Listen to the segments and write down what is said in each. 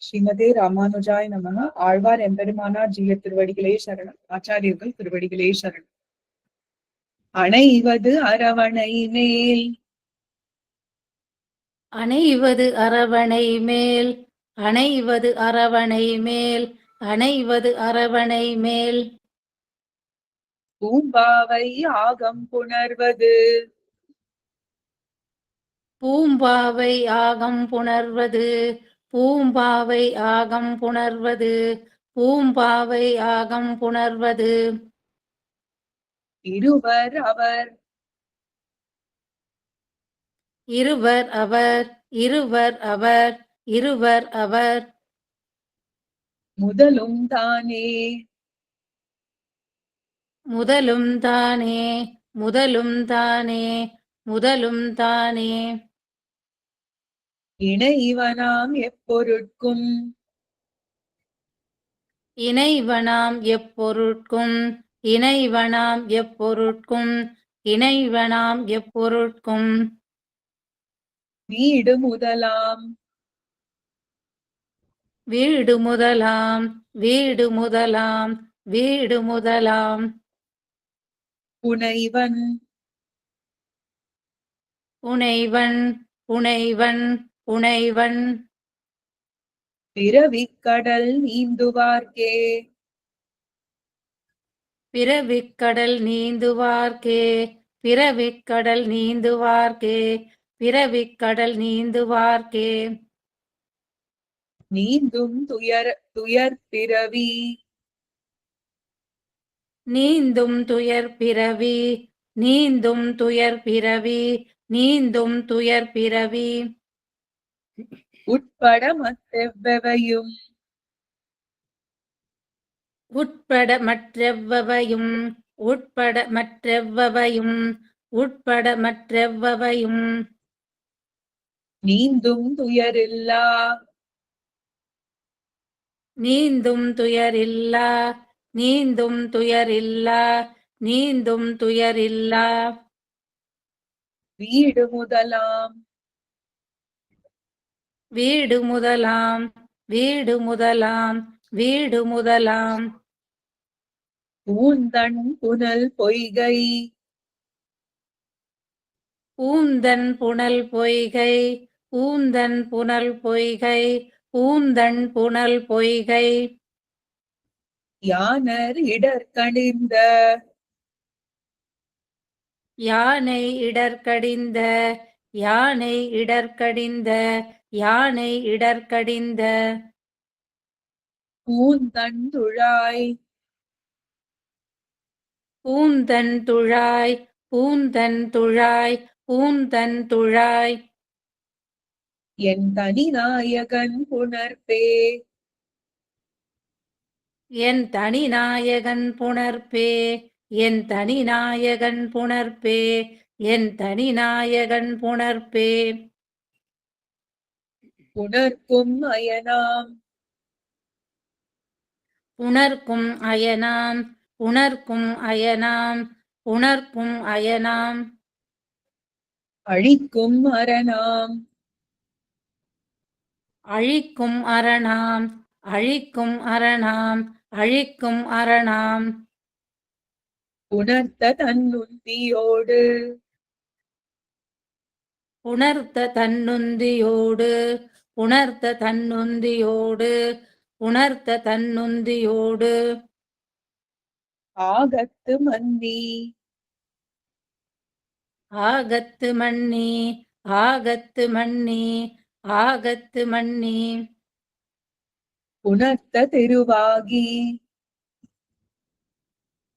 ஸ்ரீமதே ராமானுஜாய் நமக. ஆழ்வார் எம்பெருமானார் ஜீய திருவடிகளே சரணம். ஆச்சாரியர்கள் திருவடிகளே சரணம். அணைவது அரவணை மேல். அணைவது அரவணை மேல். அணைவது அரவணை மேல். அணைவது அரவணை மேல். பூம்பாவை ஆகம் புணர்வது. பூம்பாவை ஆகம் புணர்வது. பூம்பாவை ஆகம் புணர்வது பூம்பாவை ஆகம் புணர்வது. இருவர் அவர். இருவர் அவர் இருவர் அவர் இருவர் அவர். முதலும் தானே. முதலும் தானே முதலும் தானே முதலும் தானே. இணைவனாம் எப்பொருட்கும். இணைவனாம் எப்பொருட்கும். இணைவனாம் எப்பொருட்கும். இணைவனாம் எப்பொருட்கும். வீடு முதலாம். வீடு முதலாம். வீடு முதலாம். வீடு முதலாம். புனைவன். புனைவன். புனைவன். புனைவன் பிறவிக்கடல் நீந்துவார்க்கே. பிறவிக்கடல் நீந்துவார்க்கே. பிறவிக்கடல் நீந்துவார்க்கே. பிறவிக்கடல் நீந்துவார்க்கே. நீந்தும் துயர் துயர் பிறவி. நீந்தும் துயர் பிறவி. நீந்தும் துயர் பிறவி. நீந்தும் துயர் பிறவி. உட்பட மற்றெவ்வவையும்? உட்பட மற்றெவ்வவையும்? உட்பட மற்றெவ்வவையும்? உட்பட மற்றெவ்வவையும்? நீந்தும் துயரில்லா? நீந்தும் துயரில்லா? நீந்தும் துயரில்லா? நீந்தும் துயரில்லா? வீடு முதலாம். வீடு முதலாம் வீடு முதலாம் வீடு முதலாம். பூந்தன் புனல் பொய்கை. பூந்தன் புனல் பொய்கை பூந்தன் புனல் பொய்கை பூந்தன் புனல் பொய்கை. யானர் இடர்கணிந்த யானை இடர்கடிந்த யானை இடர்கடிந்த யானை இடர்கடிந்த பூந்தன் துழாய். பூந்தன் துழாய் பூந்தன் துழாய் பூந்தன் துழாய். என் தனி நாயகன் புணர்பே என் தனிநாயகன் புணர்ப்பே என் தனிநாயகன் புணர்ப்பே என் தனிநாயகன் புணர்ப்பே. புணர்க்கும் அயனாம். உணர்க்கும் அயனாம் உணர்க்கும் அயனாம் உணர்க்கும் அயனாம். அழிக்கும் அரணாம். அழிக்கும் அரணாம் அழிக்கும் அரணாம் அழிக்கும் அரணாம். உணர்த்த தன்னுந்தியோடு. உணர்த்த தன்னுந்தியோடு. உணர்த்த தன்னுந்தியோடு உணர்த்த தன்னுந்தியோடு. ஆகத்து மன்னி. ஆகத்து மன்னி ஆகத்து மன்னி ஆகத்து மன்னி. உணர்த்த திருவாகி.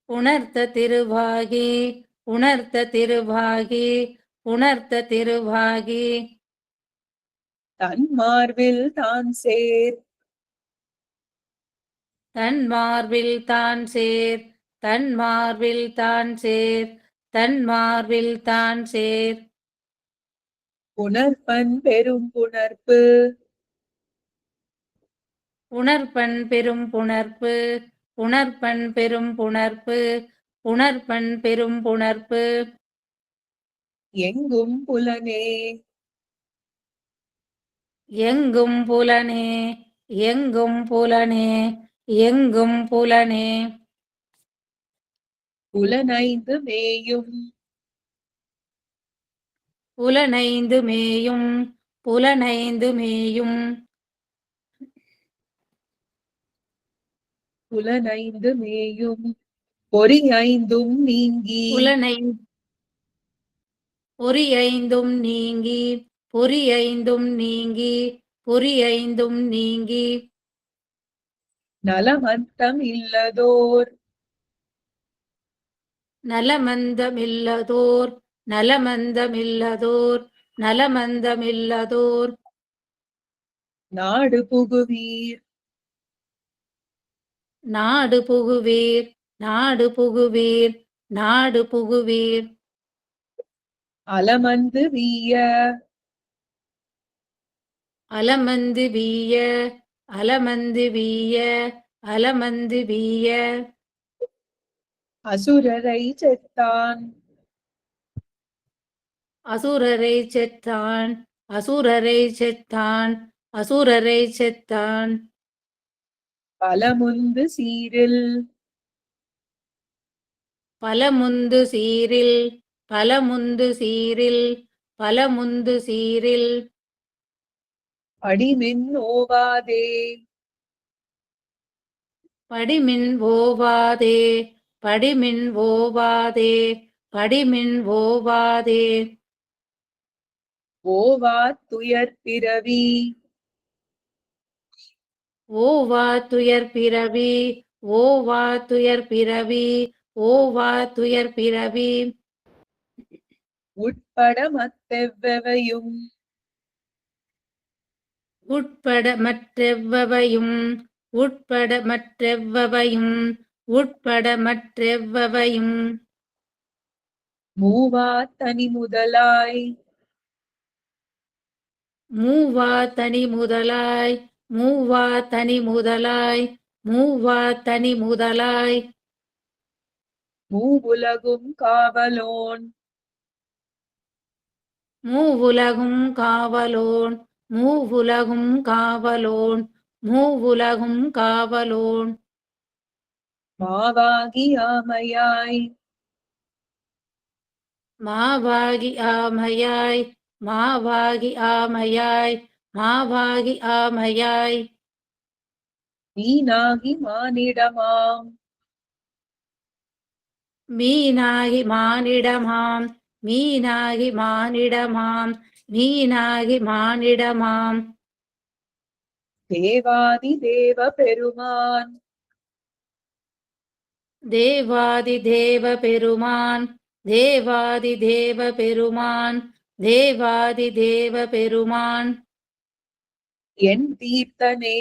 உணர்த்த திருவாகி உணர்த்த திருவாகி உணர்த்த திருவாகி. தன் மார்பில் தான் சேர். தன் மார்பில் தான் சேர். தன் மார்பில் தான் சேர். தன் மார்பில் தான் சேர். உணர்ப்பன் பெரும் புணர்ப்பு. உணர்ப்பன் பெரும் புணர்ப்பு. உணர்ப்பன் பெரும் புணர்ப்பு. உணர்ப்பன் பெரும் புணர்ப்பு. எங்கும் புலனே. எங்கும் புலனே எங்கும் புலனே எங்கும் புலனே. புலனைந்து மேயும். புலனைந்து மேயும் புலனைந்து மேயும். புலனைந்து மேயும் பொறி ஐந்தும் நீங்கி. புலனை பொறியைந்தும் நீங்கி. பொறியைந்தும் நீங்கி பொறியைந்தும் நீங்கி. நலமந்தம் இல்லதோர். நலமந்தமில்லதோர் நலமந்தமில்லதோர் நலமந்தமில்லதோர் நாடு புகுவீர். நாடு புகுவீர். நாடு புகுவீர். நாடு புகுவீர். அலமந்து வீய. அலமந்து வீய அலமந்து வீய அலமந்து வீய அசுரரை செத்தான். அசுரரை செத்தான் அசுரரை செத்தான் அசுரரை செத்தான். பலமுந்து சீரில். பலமுந்து சீரில் பலமுந்து சீரில் பலமுந்து சீரில். அடிமின் ஓவாதே படிமின் ஓவாதே படிமின் ஓவாதே படிமின் ஓவாதே ஓவா துயர் பிறவி ஓவா துயர் பிறவி ஓவா துயர் பிறவி ஓவா துயர் பிறவி உட்பட மத்தெவ்வவையும் உட்பட மற்றெவ்வவையும் உட்பட மற்றெவ்வவையும் உட்பட மற்றெவ்வவையும். மூவா தனி முதலாய். மூவா தனி முதலாய் மூவா தனி முதலாய் மூவா தனி முதலாய். மூவுலகும் காவலோன். மூவுலகும் காவலோன். மூவுலகும் காவலோன் மூவுலகும் காவலோன். மாவாகி ஆமையாய். மாவாகி ஆமையாய் மாவாகி ஆமையாய் மாவாகி ஆமையாய். மீனாகி மானிடமாம். மீனாகி மானிடமாம் மீனாகி மானிடமாம். மீனாகி மானிடமாம். தேவாதி தேவ பெருமான் தேவாதி தேவ பெருமான் தேவாதி தேவ பெருமான் தேவாதி தேவ பெருமான் என் தீர்த்தனே.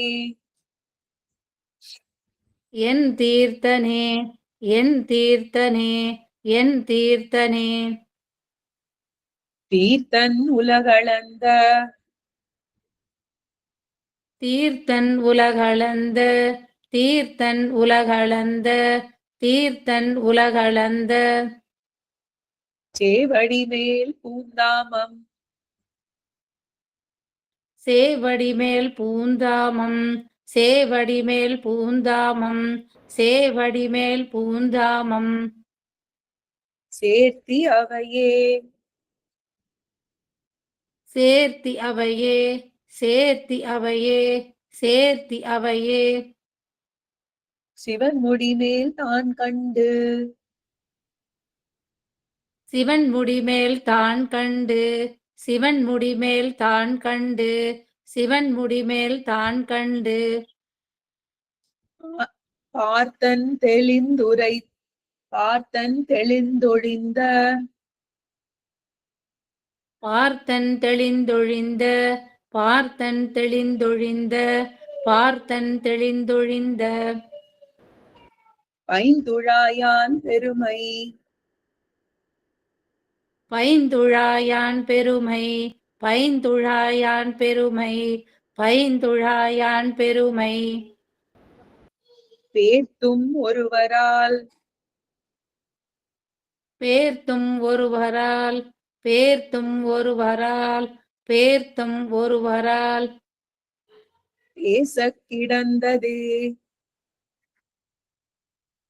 என் தீர்த்தனே என் தீர்த்தனே என் தீர்த்தனே. தீர்த்தன் உலகளந்த. தீர்த்தன் உலகளந்த தீர்த்தன் உலகளந்த தீர்த்தன் உலகளந்த. சேவடி மேல் பூந்தாமம். சேவடி மேல் பூந்தாமம் சேவடி மேல் பூந்தாமம் சேவடி மேல் பூந்தாமம். சேர்த்தி அவையே. சேர்த்தி அவையே சேர்த்தி அவையே சேர்த்தி அவையே. சிவன் முடிமேல் தான் கண்டு. சிவன் முடிமேல் தான் கண்டு. சிவன் முடிமேல் தான் கண்டு. சிவன் முடிமேல் தான் கண்டு. பார்த்தன் தெளிந்துரை பார்த்தன் தெளிந்தொழிந்த. பார்த்தன் தெளிந்தொழிந்த பார்த்தன் தெளிந்தொழிந்த பார்த்தன் தெளிந்தொழிந்த. பைந்துழாயான் பெருமை. பைந்துழாயான் பெருமை பைந்துழாயான் பெருமை பைந்துழாயான் பெருமை. பேர்த்தும் ஒருவரால். பேர்த்தும் ஒருவரால். பேர்த்தும் ஒருவரால் பேர்த்தும் ஒருவரால். பேசக் கிடந்ததே.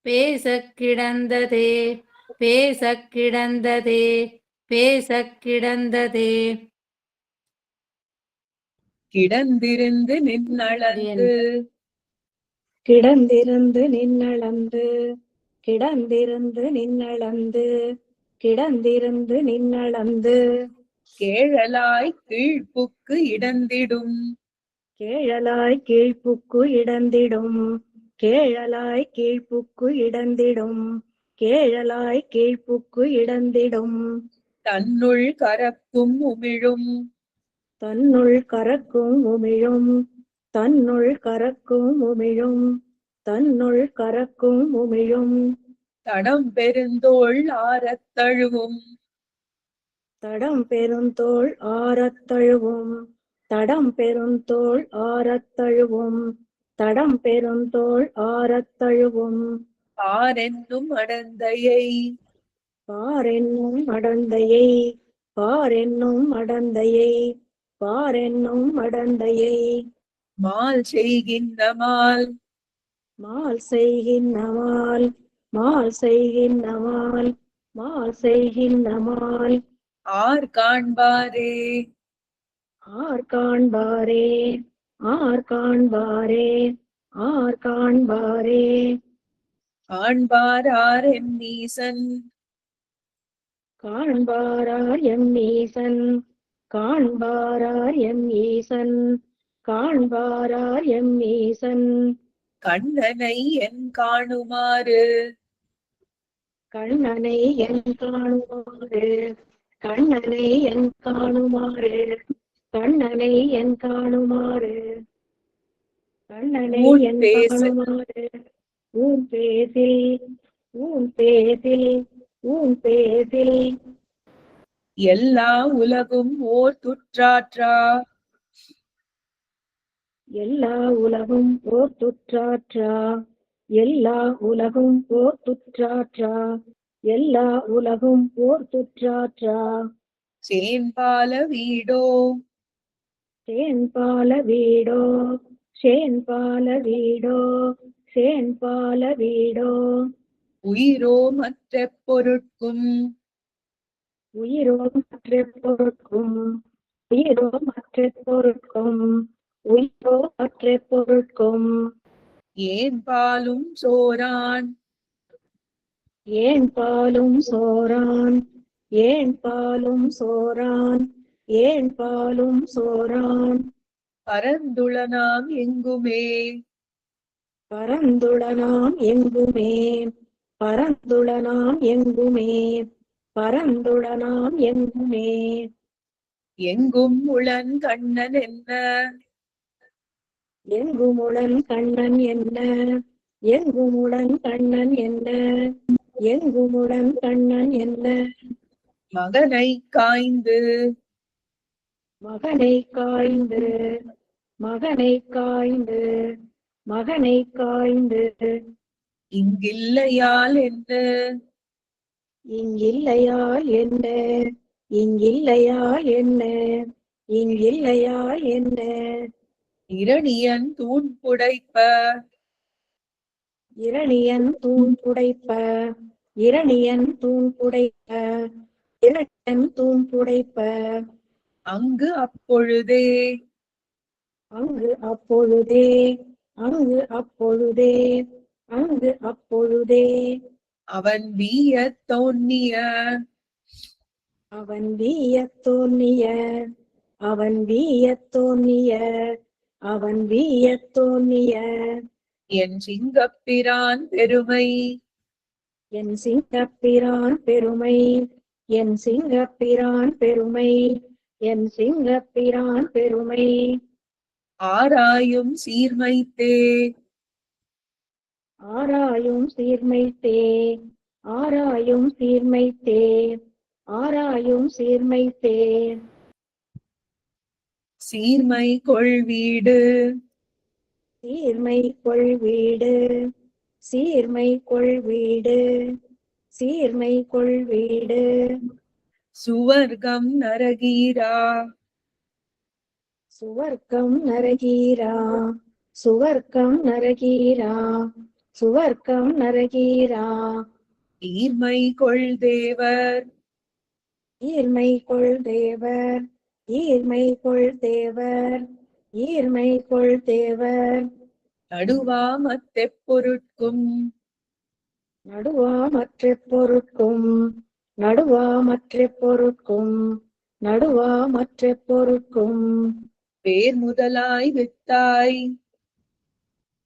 பேசக் கிடந்ததே. பேசக் கிடந்ததே. பேசக் கிடந்ததே. கிடந்திருந்து நின்னளந்து. கிடந்திருந்து நின்னளந்து. கிடந்திருந்து நின்னளந்து. கிடந்திருந்து நின்னளந்து கேழலாய் கீழ்ப்புக்கு இடந்திடும். கேழலாய் கீழ்ப்புக்கு இடந்திடும். கேழலாய் கீழ்ப்புக்கு இடந்திடும். கேழலாய் கீழ்ப்புக்கு இடந்திடும். தன்னுள் கரக்கும் உமிழும். தன்னுள் கரக்கும் உமிழும். தன்னுள் கரக்கும் உமிழும். தன்னுள் கரக்கும் உமிழும். தடம் பெருந்தோள் ஆரத் தழுவும். தடம் பெருந்தோள் ஆரத் தழுவும். தடம் பெருந்தோள் ஆரத் தழுவும். தடம் பெருந்தோள் ஆரத் தழுவும். பாரென்னும் அடந்தையை. பாரென்னும் அடந்தையை. பாரென்னும் அடந்தையை. பாரென்னும் அடந்தையை. மால் செய்கின்ற மால். மால் செய்கின்ற மால். மால் செய்கின்ற மால் மால் செய்கின்ற மால் ஆர் காண்பாரே. ஆர் காண்பாரே ஆர் காண்பாரே ஆர் காண்பாரே. காண்பாரார் என் நீசன். காண்பாரார் எம் ஈசன் காண்பாரார் எம் ஈசன் காண்பாரார் எம் ஈசன் கண்ணனை என் காணுமாறு. கண்ணனை என் காணுமாறு கண்ணனை என் காணுமாறு கண்ணனை என் காணுமாறு கண்ணனை என் காணுமாறு. ஊன் பேசில் ஊன் பேசில் ஊன் பேசில். எல்லா உலகும் ஓர் துற்றாற்றா? எல்லா உலகும் ஓர் துற்றாற்றா? எல்லா உலகும் ஓர் துற்றாற்றா? எல்லா உலகும் ஓர் துற்றாற்றா? சேன்பால வீடோ? சேன்பால வீடோ? சேன்பால வீடோ? சேன்பால வீடோ? உயிரோ மற்ற பொருட்கும்? உயிரோ மற்ற பொருட்கும்? உயிரோ மற்ற பொருட்கும்? உயிரோ மற்ற பொருட்கும்? ஏன் பாலும் சோரான் ஏன் பாலும் சோரான் ஏன் பாலும் சோரான் ஏன் பாலும் சோரான் பரந்துளனாம் எங்குமே? பரந்துளனாம் எங்குமே? பரந்துளனாம் எங்குமே? பரந்துளனாம் எங்குமே? எங்கும் உளன் கண்ணன் என்ன? எங்குமுடன் கண்ணன் என்ன எங்குமுடன் கண்ணன் என்ன எங்குமுடன் கண்ணன் என்ன மகனை காய்ந்து மகனை காய்ந்து மகனை காய்ந்து மகனை காய்ந்து. இங்கில்லையால் என்ன இங்கில்லையால் என்ன இங்கில்லையால் என்ன இங்கில்லையால் என்ன. இரணியன் தூண் புடைப்ப. இரணியன் தூண் புடைப்ப. இரணியன் தூண் புடைப்ப. இரணியன் தூண் புடைப்ப. அங்கு அப்பொழுதே. அங்கு அப்பொழுதே. அங்கு அப்பொழுதே. அங்கு அப்பொழுதே. அவன் வீய தோன்னிய. அவன் வீயத் தோன்னிய. அவன் வீயத் தோன்னிய. அவன் வீயத் தோன்னிய என் சிங்கப்பிரான் பெருமை. என் சிங்கப்பிரான் பெருமை என் சிங்கப்பிரான் பெருமை என் சிங்கப்பிரான் பெருமை. ஆராயும் சீர்மைத்தே. ஆராயும் சீர்மைத்தே ஆராயும் சீர்மைத்தே ஆராயும் சீர்மைத்தே. சீர்மை கொள்வீடு. சீர்மை கொள்வீடு. சீர்மை கொள்வீடு. சீர்மை கொள்வீடு. சுவர்க்கம் நரகீரா. சுவர்க்கம் நரகீரா. சுவர்க்கம் நரகீரா. சுவர்க்கம் நரகீரா. ஈர்மை கொள் தேவர் ஈர்மை கொள் தேவர் ஈர்மை கொள் தேவர் ஈர்மை கொள் தேவர். நடுவாமத்தெப் பொருட்கும். நடுவாமற்ற பொருட்கும். நடுவாமற்ற பொருட்கும். நடுவாமற்ற பொருட்கும். வேர் முதலாய் வித்தாய்.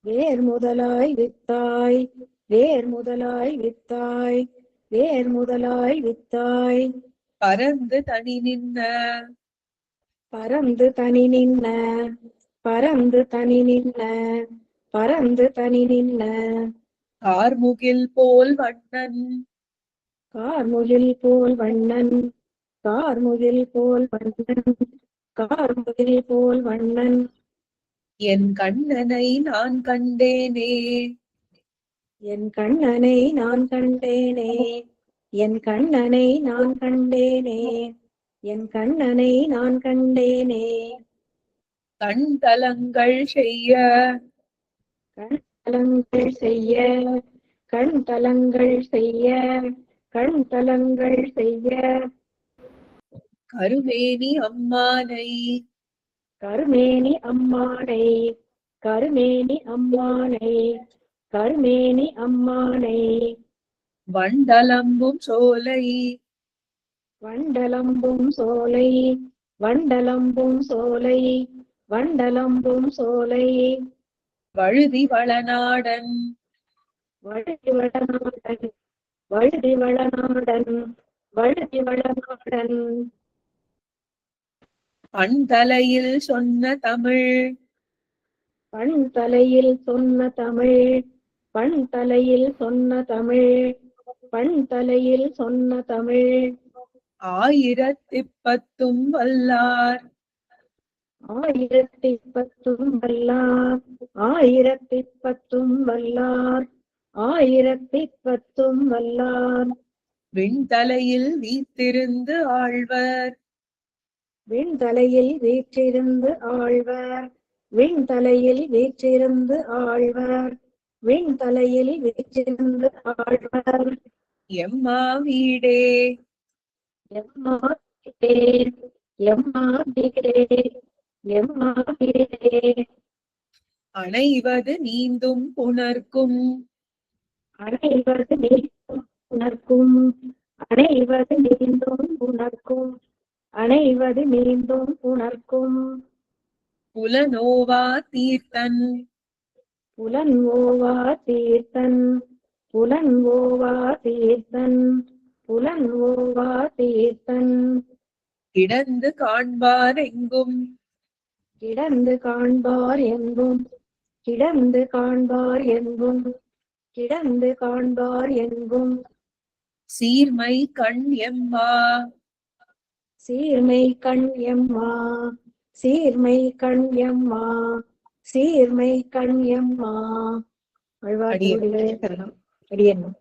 வேர் முதலாய் வித்தாய். வேர் முதலாய் வித்தாய். வேர் முதலாய் வித்தாய். பரந்து தனி நின்ன. பறந்து தனி நின்ன பறந்து தனி நின்ன பறந்து தனி நின்ன. கார்முகில் போல் வண்ணன். கார்முகில் போல் வண்ணன். கார்முகில் போல் வண்ணன். கார்முகில் போல் வண்ணன். என் கண்ணனை நான் கண்டேனே. என் கண்ணனை நான் கண்டேனே. என் கண்ணனை நான் கண்டேனே. என் கண்ணனை நான் கண்டேனே. கண் தலங்கள் செய்ய. தலங்கள் செய்ய. கண் தலங்கள் செய்ய. கண் தலங்கள் செய்ய. கருமேனி அம்மானை. கருமேனி அம்மானை. கருமேனி அம்மானை. கருமேனி அம்மானை. வண்டலம்பும் சோலை. வண்டலம்பும் சோலை வண்டலம்பும் சோலை வண்டலம்பும் சோலை. வழுதி வளநாடன் வழுதி வளநாடன் வழுதி வளநாடன் வழுதி வளநாடன் பண் தலையில் சொன்ன தமிழ். பண் தலையில் சொன்ன தமிழ் பண் தலையில் சொன்ன தமிழ் பண் தலையில் சொன்ன தமிழ். ஆயிரத்திப்பத்தும் வல்லார். ஆயிரத்தி பத்தும் வல்லார். ஆயிரத்தி பத்தும் வல்லார். ஆயிரத்தி பத்தும் வல்லார். விண்தலையில் வீத்திருந்து ஆழ்வர். விண்தலையில் வீற்றிருந்து ஆழ்வர். விண்தலையில் வீற்றிருந்து ஆழ்வர். விண்தலையில் வீற்றிருந்து ஆழ்வர். எம்மா வீடே. அணைவது நீந்தும் புணர்க்கும். அனைவது நீந்தும் உணர்க்கும் அனைவது நீந்தும் உணர்க்கும் அனைவது மீண்டும் உணர்க்கும் புலனோவா தீர்த்தன். புலன் ஓவா தீர்த்தன். புலன் ஓவா தீர்த்தன். புலன் ஓவா தீர்த்தன் கிடந்து காண்பார் எங்கும் கிடந்து காண்பார் எங்கும் கிடந்து காண்பார் எங்கும் கிடந்து காண்பார் எங்கும் சீர்மை கண் எம்மா. சீர்மை கண் எம்மா. சீர்மை கண் எம்மா. சீர்மை கண் எம்மா. அடியே. அடியேன்.